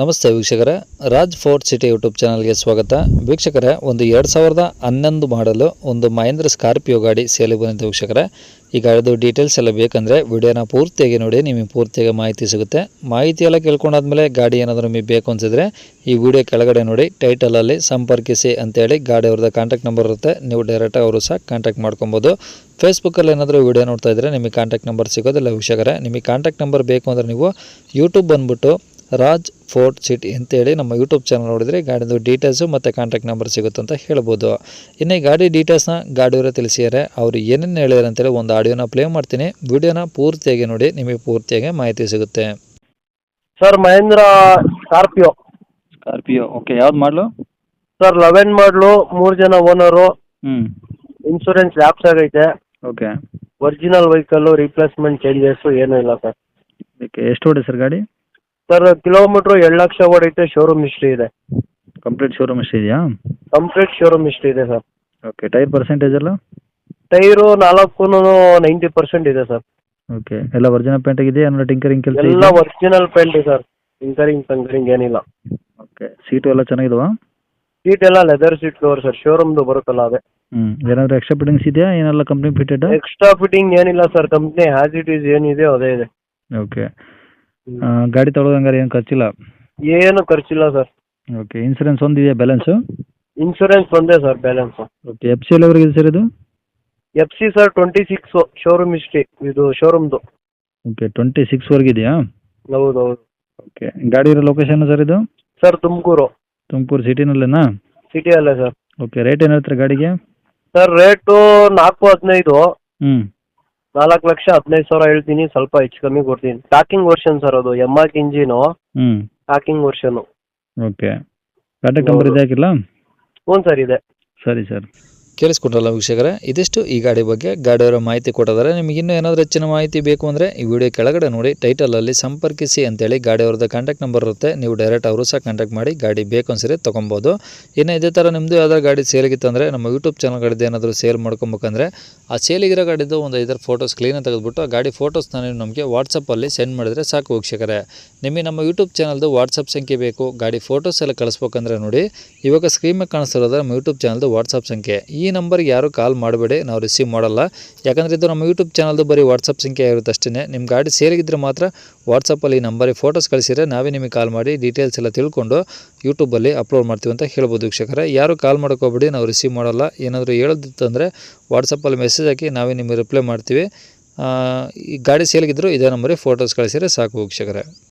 ನಮಸ್ತೆ ವೀಕ್ಷಕರೇ. Raj fort city YouTube ಚಾನಲ್ಗೆ ಸ್ವಾಗತ. ವೀಕ್ಷಕರೇ, ಒಂದು ಎರಡು ಸಾವಿರದ ಹನ್ನೊಂದು ಮಾಡಲು ಒಂದು ಮಹೇಂದ್ರ ಸ್ಕಾರ್ಪಿಯೋ ಗಾಡಿ ಸೇಲಿಗೆ ಬಂದಿದೆ ವೀಕ್ಷಕರೇ. ಈ ಗಾಡಿದು ಡೀಟೇಲ್ಸ್ ಎಲ್ಲ ಬೇಕಂದರೆ ವಿಡಿಯೋನ ಪೂರ್ತಿಯಾಗಿ ನೋಡಿ, ನಿಮಗೆ ಪೂರ್ತಿಯಾಗಿ ಮಾಹಿತಿ ಸಿಗುತ್ತೆ. ಮಾಹಿತಿ ಎಲ್ಲ ಕೇಳ್ಕೊಂಡಾದ್ಮೇಲೆ ಗಾಡಿ ಏನಾದರೂ ನಿಮಗೆ ಬೇಕು ಅನಿಸಿದ್ರೆ ಈ ವಿಡಿಯೋ ಕೆಳಗಡೆ ನೋಡಿ ಟೈಟಲಲ್ಲಿ ಸಂಪರ್ಕಿಸಿ ಅಂತೇಳಿ ಗಾಡಿ ಅವ್ರದ್ದು ಕಾಂಟ್ಯಾಕ್ಟ್ ನಂಬರ್ ಇರುತ್ತೆ. ನೀವು ಡೈರೆಕ್ಟಾಗಿ ಅವರು ಸಹ ಕಾಂಟ್ಯಾಕ್ಟ್ ಮಾಡ್ಕೊಬೋದು. ಫೇಸ್ಬುಕ್ಕಲ್ಲಿ ಏನಾದರೂ ವಿಡಿಯೋ ನೋಡ್ತಾ ಇದ್ದರೆ ನಿಮಗೆ ಕಾಂಟ್ಯಾಕ್ಟ್ ನಂಬರ್ ಸಿಗೋದಿಲ್ಲ ವೀಕ್ಷಕರೇ. ನಿಮಗೆ ಕಾಂಟ್ಯಾಕ್ಟ್ ನಂಬರ್ ಬೇಕು ಅಂದರೆ ನೀವು ಯೂಟ್ಯೂಬ್ ಬಂದುಬಿಟ್ಟು ರಾಜ್ ಫೋರ್ಟ್ ಸಿಟಿ ಅಂತೇಳಿ ನಮ್ಮ ಯೂಟ್ಯೂಬ್ ಚಾನಲ್ ನೋಡಿದರೆ ಗಾಡಿದು ಡೀಟೇಲ್ಸು ಮತ್ತು ಕಾಂಟ್ಯಾಕ್ಟ್ ನಂಬರ್ ಸಿಗುತ್ತೆ ಅಂತ ಹೇಳ್ಬೋದು. ಇನ್ನೇ ಈ ಗಾಡಿ ಡೀಟೇಲ್ಸ್ನ ಗಾಡಿಯವರೇ ತಿಳಿಸಿದ್ದಾರೆ. ಅವರು ಏನೇನು ಹೇಳಿದಾರೆ ಅಂತೇಳಿ ಒಂದು ಆಡಿಯೋನ ಪ್ಲೇ ಮಾಡ್ತೀನಿ. ವಿಡಿಯೋನ ಪೂರ್ತಿಯಾಗಿ ನೋಡಿ ನಿಮಗೆ ಪೂರ್ತಿಯಾಗಿ ಮಾಹಿತಿ ಸಿಗುತ್ತೆ. Sir Mahindra Scorpio Scorpio okay ಯಾವ್ದು ಮಾಡಲು ಸರ್ ಲೆವೆನ್ ಮಾಡಲು ಮೂರು ಜನ ಓನರು ಹ್ಞೂ ಇನ್ಶೂರೆನ್ಸ್ ಲ್ಯಾಪ್ಸ್ ಆಗೈತೆ. Okay original vehicle replacement changes ಏನೂ ಇಲ್ಲ ಸರ್ ಓಕೆ ಎಷ್ಟು ಹೊಡೆ ಸರ್ ಗಾಡಿ? ಸರ್ ಕಿಲೋಮೀಟರ್ ಎರಡು ಲಕ್ಷ ಓಡೈತೆ ಶೋರೂಮ್ ಹಿಸ್ಟ್ರಿ ಇದೆ. ಕಂಪ್ಲೀಟ್ ಶೋರೂಮ್ ಇದೆಯಾ? ಕಂಪ್ಲೀಟ್ ಶೋರೂಮ್ ಹಿಸ್ಟ್ರಿ ಇದೆ ಸರ್. ಓಕೆ ಟೈರ್ ಪರ್ಸೆಂಟೇಜ್ ಎಲ್ಲ? ಟೈರು ನಾಲ್ಕು ನೈಂಟಿ ಪರ್ಸೆಂಟ್ ಇದೆ ಸರ್. ಓಕೆ ಎಲ್ಲ ಒರಿಜಿನಲ್ ಪೇಂಟ್ ಆಗಿದೆ ಏನಾದ್ರು ಟಿಂಕರಿಂಗ್ ಕೆಲಸ ಎಲ್ಲ original paint sir. Tinkering tinkering ಏನಿಲ್ಲ. ಓಕೆ ಸೀಟು ಎಲ್ಲ ಚೆನ್ನಾಗಿದಾವ? ಸೀಟ್ ಎಲ್ಲ ಲೆದರ್ ಸೀಟ್ ಕವರ್ ಸರ್. ಶೋರೂಮ್ದು ಬರುತ್ತಲ್ಲ ಅದೇ. ಹ್ಞೂ ಏನಾದರೂ ಎಕ್ಸ್ಟ್ರಾ ಫಿಟ್ಟಿಂಗ್ಸ್ ಇದೆಯಾ? ಏನೆಲ್ಲ ಕಂಪ್ನಿ ಫಿಟೆಡ್ ಎಕ್ಸ್ಟ್ರಾ ಫಿಟ್ಟಿಂಗ್ ಏನಿಲ್ಲ sir. Company has it is ಏನಿದೆ ಅದೇ ಇದೆ. ಓಕೆ ಗಾಡಿ ತೊಗೊಳೋದಂಗಾರೆ ಏನು ಖರ್ಚಿಲ್ಲ? ಏನು ಖರ್ಚಿಲ್ಲ ಸರ್. ಓಕೆ ಇನ್ಸೂರೆನ್ಸ್ ಒಂದಿದೆಯಾ ಬ್ಯಾಲೆನ್ಸ್ ಇನ್ಶೂರೆನ್ಸ್ ಒಂದೇ sir balance okay F C ಎಲ್ಲಿವರೆಗೆ ಇದೆ ಸರ್ ಇದು? F C sir twenty six showroom history ಇದು ಶೋರೂಮ್ದು ಓಕೆ ಟ್ವೆಂಟಿ ಸಿಕ್ಸ್ವರೆಗೆ ಇದೆಯಾ? ಹೌದು ಹೌದು ಓಕೆ ಗಾಡಿ ಇರೋ ಲೊಕೇಶನ್ ಸರ್ ಇದು? ಸರ್ ತುಮಕೂರು. ತುಮಕೂರು ಸಿಟಿನಲ್ಲೇನಾ? ಸಿಟಿಯಲ್ಲೇ ಸರ್. ಓಕೆ ರೇಟ್ ಏನು ಹೇಳ್ತಾರೆ ಗಾಡಿಗೆ? ಸರ್ ರೇಟು ನಾಲ್ಕು ಹದಿನೈದು. ಹ್ಞೂ ನಾಲ್ಕು ಲಕ್ಷ ಹದಿನೈದು ಸಾವಿರ ಹೇಳ್ತೀನಿ ಸ್ವಲ್ಪ ಹೆಚ್ಚು ಕಮ್ಮಿ ಕೊಡ್ತೀನಿ. ಟಾಕಿಂಗ್ ವರ್ಷನ್ ಸರ್ ಅದು M R engine talking version okay Tata company ಇದೆ ಹಾಕಿಲ್ಲ ಹ್ಞೂ ಸರ್ ಇದೆ. ಸರಿ ಸರ್ ಕೇಳಿಸ್ಕೊಂಡ್ರಲ್ಲ ವೀಕ್ಷಕರೇ? ಇದಿಷ್ಟು ಈ ಗಾಡಿ ಬಗ್ಗೆ. ಗಾಡಿಯವರ ಮಾಹಿತಿ ಕೊಟ್ಟಿದ್ದಾರೆ. ನಿಮಗೆ ಇನ್ನೂ ಏನಾದರೂ ಹೆಚ್ಚಿನ ಮಾಹಿತಿ ಬೇಕು ಅಂದರೆ ಈ ವಿಡಿಯೋ ಕೆಳಗಡೆ ನೋಡಿ ಟೈಟಲಲ್ಲಿ ಸಂಪರ್ಕಿಸಿ ಅಂತೇಳಿ ಗಾಡಿಯವ್ರದ್ದು ಕಾಂಟ್ಯಾಕ್ಟ್ ನಂಬರ್ ಇರುತ್ತೆ. ನೀವು ಡೈರೆಕ್ಟ್ ಅವರು ಸಹ ಕಾಂಟ್ಯಾಕ್ಟ್ ಮಾಡಿ ಗಾಡಿ ಬೇಕು ಅನ್ಸರಿ ತೊಗೊಬೋದು. ಇನ್ನು ಇದೇ ಥರ ನಿಮ್ಮದು ಯಾವ್ದಾರು ಗಾಡಿ ಸೇಲಿಗಿತ್ತಂದರೆ ನಮ್ಮ ಯೂಟ್ಯೂಬ್ ಚಾನಲ್ಗಳಿದ್ದು ಏನಾದರೂ ಸೇಲ್ ಮಾಡ್ಕೊಬೇಕಂದ್ರೆ ಆ ಸೇಲಿಗಿರೋ ಗಾಡಿದ್ದು ಒಂದು ಐದಾರು ಫೋಟೋಸ್ ಕ್ಲೀನಾಗಿ ತೆಗೆದುಬಿಟ್ಟು ಆ ಗಾಡಿ ಫೋಟೋಸ್ ನಾನು ನಮಗೆ ವಾಟ್ಸಪ್ಪಲ್ಲಿ ಸೆಂಡ್ ಮಾಡಿದರೆ ಸಾಕು ವೀಕ್ಷಕರೇ. ನಿಮಗೆ ನಮ್ಮ ಯೂಟ್ಯೂಬ್ ಚಾನಲ್ದು ವಾಟ್ಸಪ್ ಸಂಖ್ಯೆ ಬೇಕು. ಗಾಡಿ ಫೋಟೋಸ್ ಎಲ್ಲ ಕಳಿಸ್ಬೇಕಂದ್ರೆ ನೋಡಿ, ಇವಾಗ ಸ್ಕ್ರೀನ್ ಮೇಲೆ ಕಾಣಿಸ್ತಿರೋದ್ರೆ ನಮ್ಮ ಯೂಟ್ಯೂಬ್ ಚಾನಲ್ದು ವಾಟ್ಸಪ್ ಸಂಖ್ಯೆ. ಈ ನಂಬರ್ಗೆ ಯಾರು ಕಾಲ್ ಮಾಡಬೇಡಿ, ನಾವು ರಿಸೀವ್ ಮಾಡಲ್ಲ. ಯಾಕಂದರೆ ಇದು ನಮ್ಮ ಯೂಟ್ಯೂಬ್ ಚಾನಲ್ದು ಬರೀ ವಾಟ್ಸಪ್ ಸಂಖ್ಯೆ ಇರುತ್ತೆ ಅಷ್ಟೇ ನಿಮ್ಮ ಗಾಡಿ ಸೇರಿಗಿದ್ರೆ ಮಾತ್ರ ವಾಟ್ಸಪ್ಪಲ್ಲಿ ಈ ನಂಬರಿಗೆ ಫೋಟೋಸ್ ಕಳಿಸಿದ್ರೆ ನಾವೇ ನಿಮಗೆ ಕಾಲ್ ಮಾಡಿ ಡೀಟೇಲ್ಸ್ ಎಲ್ಲ ತಿಳ್ಕೊಂಡು ಯೂಟ್ಯೂಬಲ್ಲಿ ಅಪ್ಲೋಡ್ ಮಾಡ್ತೀವಿ ಅಂತ ಹೇಳ್ಬೋದು ವೀಕ್ಷಕರೇ. ಯಾರು ಕಾಲ್ ಮಾಡ್ಕೋಬೇಡಿ ನಾವು ರಿಸೀವ್ ಮಾಡಲ್ಲ. ಏನಾದರೂ ಹೇಳೋದಿತ್ತಂದರೆ ವಾಟ್ಸಪ್ಪಲ್ಲಿ ಮೆಸೇಜ್ ಹಾಕಿ ನಾವೇ ನಿಮಗೆ ರಿಪ್ಲೈ ಮಾಡ್ತೀವಿ. ಈ ಗಾಡಿ ಸೇಲ್ಗಿದ್ರು ಇದೇ ನಂಬರಿಗೆ ಫೋಟೋಸ್ ಕಳಿಸಿದ್ರೆ ಸಾಕು ವೀಕ್ಷಕರೇ.